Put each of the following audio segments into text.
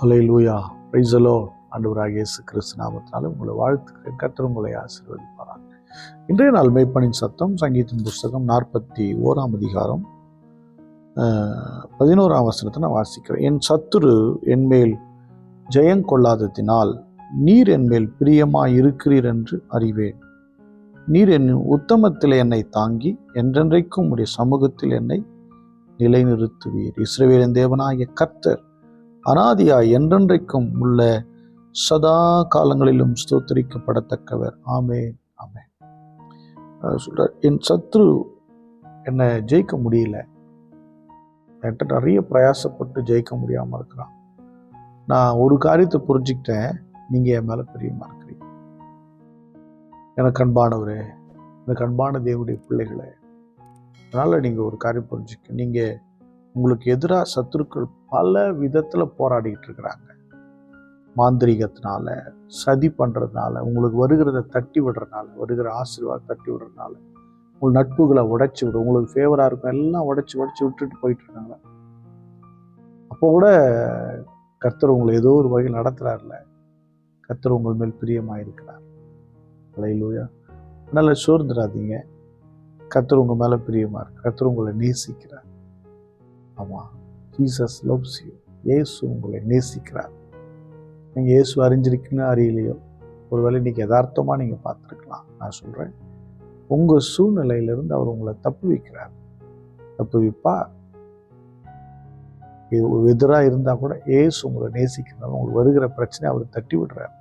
ஹலே லூயா பிரைசலோ ஆண்டவராக இயேசு கிறிஸ்து நாமத்தினாலும் உங்களை வாழ்த்துக்கிறேன் கத்திர உங்களை ஆசீர்வதிப்பாரார் இன்றைய நாள் மெய்ப்பனின் சத்தம் சங்கீதம் புஸ்தகம் நாற்பத்தி ஓராம் அதிகாரம் பதினோராம் வசனத்தை நான் வாசிக்கிறேன். என் சத்துரு என்மேல் ஜெயம் கொள்ளாததினால் நீர் என்மேல் பிரியமாய் இருக்கிறீர் என்று அறிவேன். நீர் என் உத்தமத்தில் என்னை தாங்கி என்றென்றைக்கும் உடைய சமூகத்தில் என்னை நிலைநிறுத்துவீர். இஸ்ரவேலின் தேவனாகிய கர்த்தர் அனாதியாய் என்றென்றைக்கும் உள்ள சதா காலங்களிலும் ஸ்தோத்தரிக்கப்படத்தக்கவர். ஆமே ஆமே சொல்கிறார் என் சத்ரு என்னை ஜெயிக்க முடியல. என்கிட்ட நிறைய பிரயாசப்பட்டு ஜெயிக்க முடியாமல் இருக்கிறான். நான் ஒரு காரியத்தை புரிஞ்சுக்கிட்டேன். நீங்கள் என் மேலே பிரியமாக இருக்கிறீங்க. எனக்கு அன்பானவர் எனக்கு அன்பான தேவனுடைய பிள்ளைகளே அதனால் நீங்கள் ஒரு காரியம் புரிஞ்சுக்க நீங்கள் உங்களுக்கு எதிராக சத்துருக்கள் பல விதத்தில் போராடிக்கிட்டு இருக்கிறாங்க. மாந்திரிகத்தினால சதி பண்ணுறதுனால உங்களுக்கு வருகிறத தட்டி விடுறதுனால வருகிற ஆசீர்வாதம் தட்டி விடுறதுனால உங்கள் நட்புகளை உடைச்சி விடும் உங்களுக்கு ஃபேவராக இருக்கும் எல்லாம் உடைச்சி உடைச்சி விட்டுட்டு போயிட்டு இருக்காங்க. அப்போ கூட கர்த்தர் உங்களை ஏதோ ஒரு வகையில் நடத்துகிறார்ல கர்த்தர் உங்கள் மேல் பிரியமாயிருக்கிறார். அலையிலூயா அதனால் சோர்ந்துடாதீங்க. கர்த்தர் உங்கள் மேலே பிரியமாக இருக்கு கர்த்தர் உங்களை நேசிக்கிறார். ஆமாம் ஜீசஸ் லவ்ஸ் யூ இயேசு உங்களை நேசிக்கிறார். நீங்கள் இயேசு அறிஞ்சிருக்குன்னு அறியலையோ ஒருவேளை இன்னைக்கு யதார்த்தமாக நீங்கள் பார்த்துருக்கலாம். நான் சொல்கிறேன் உங்கள் சூழ்நிலையிலிருந்து அவர் உங்களை தப்பு வைக்கிறார். தப்பு வைப்பா? எதிராக இருந்தால் கூட ஏசு உங்களை நேசிக்கிறனால உங்களுக்கு வருகிற பிரச்சனை அவர் தட்டி விடுறார்.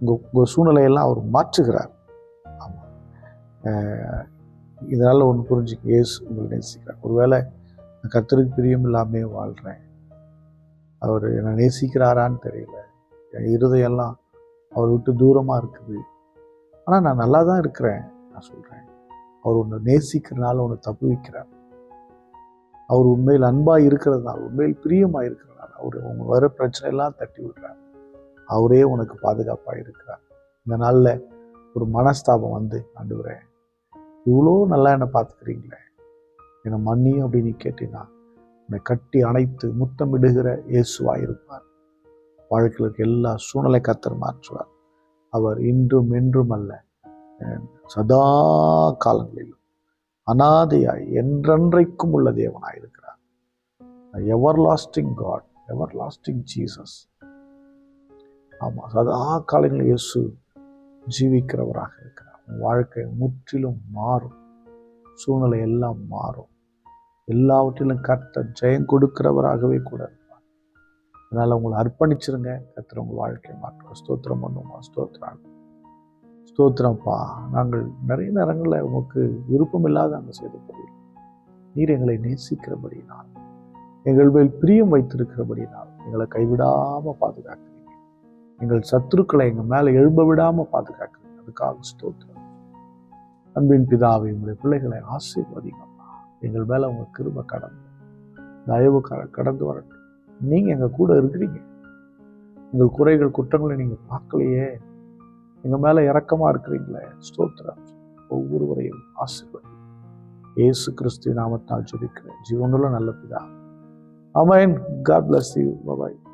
உங்கள் உங்கள் சூழ்நிலையெல்லாம் அவர் மாற்றுகிறார். ஆமாம் இதனால் ஒன்று புரிஞ்சுக்க ஏசு உங்களை நேசிக்கிறார். ஒருவேளை நான் கர்த்தருக்கு பிரியம் இல்லாமே வாழ்கிறேன் அவர் என்னை நேசிக்கிறாரான்னு தெரியல. என் இருதையெல்லாம் அவர் விட்டு தூரமாக இருக்குது. ஆனால் நான் நல்லா தான் இருக்கிறேன் நான் சொல்கிறேன் அவர் உன்னை நேசிக்கிறனால உன்னை தப்பு வைக்கிறார். அவர் உண்மையில் அன்பாக இருக்கிறதுனால உண்மையில் பிரியமாக இருக்கிறதுனால அவர் உங்க வர பிரச்சனையெல்லாம் தட்டி விடுறார். அவரே உனக்கு பாதுகாப்பாக இருக்கிறார். இந்த நாளில் ஒரு மனஸ்தாபம் வந்து ஆண்டவரே இவ்வளோ நல்லா என்னை பார்த்துக்கிறீங்களே. என்னை மன்னியும் அப்படின்னு கேட்டீங்கன்னா உன்னை கட்டி அணைத்து முத்தமிடுகிற இயேசுவா இருப்பார். வாழ்க்கையில் இருக்க எல்லா சூழ்நிலை கத்தர் மாற்றுவார். அவர் இன்றும் என்றும் அல்ல சதா காலங்களிலும் அனாதையாய் என்றென்றைக்கும் உள்ள தேவனாய் இருக்கிறார். Everlasting God everlasting Jesus ஆமாம் சதா காலங்களில் இயேசு ஜீவிக்கிறவராக இருக்கிறார். வாழ்க்கை முற்றிலும் மாறும். சூழ்நிலை எல்லாம் மாறும். எல்லாவற்றிலும் கர்த்தர் ஜெயம் கொடுக்கிறவராகவே கூட இருப்பார். அதனால் உங்களை அர்ப்பணிச்சிருங்க. கர்த்தர் உங்கள் வாழ்க்கை மாற்றம் ஸ்தோத்திரம் பண்ணுமா ஸ்தோத்திரம். ஸ்தோத்திரம்ப்பா. நாங்கள் நிறைய நேரங்களில் உமக்கு விருப்பம் இல்லாத நாங்கள் செய்தபடி நீர் எங்களை நேசிக்கிறபடினால் எங்கள் மேல் பிரியம் வைத்திருக்கிறபடினால் எங்களை கைவிடாமல் பாதுகாக்கிறீங்க. எங்கள் சத்துருக்களை எங்கள் மேலே எழும்ப விடாமல் பாதுகாக்கிறீங்க. அதுக்காக ஸ்தோத்திரம். அன்பின் பிதாவை உங்களுடைய பிள்ளைகளை ஆசீர்வதிங்கப்பா எங்கள் மேலே உங்கள் கிருப கடந்து தயவு கடந்து வரட்டும். நீங்கள் எங்கள் கூட இருக்கிறீங்க. எங்கள் குறைகள் குற்றங்களை நீங்கள் பார்க்கலையே. எங்கள் மேலே இறக்கமாக இருக்கிறீங்களே. ஸ்தோத்திரம். ஒவ்வொருவரையும் ஆசீர்வதி. இயேசு கிறிஸ்து நாமத்தால் ஜெபிக்கிறேன். ஜீவனுள்ள நல்ல பிதா. Amen God bless you bye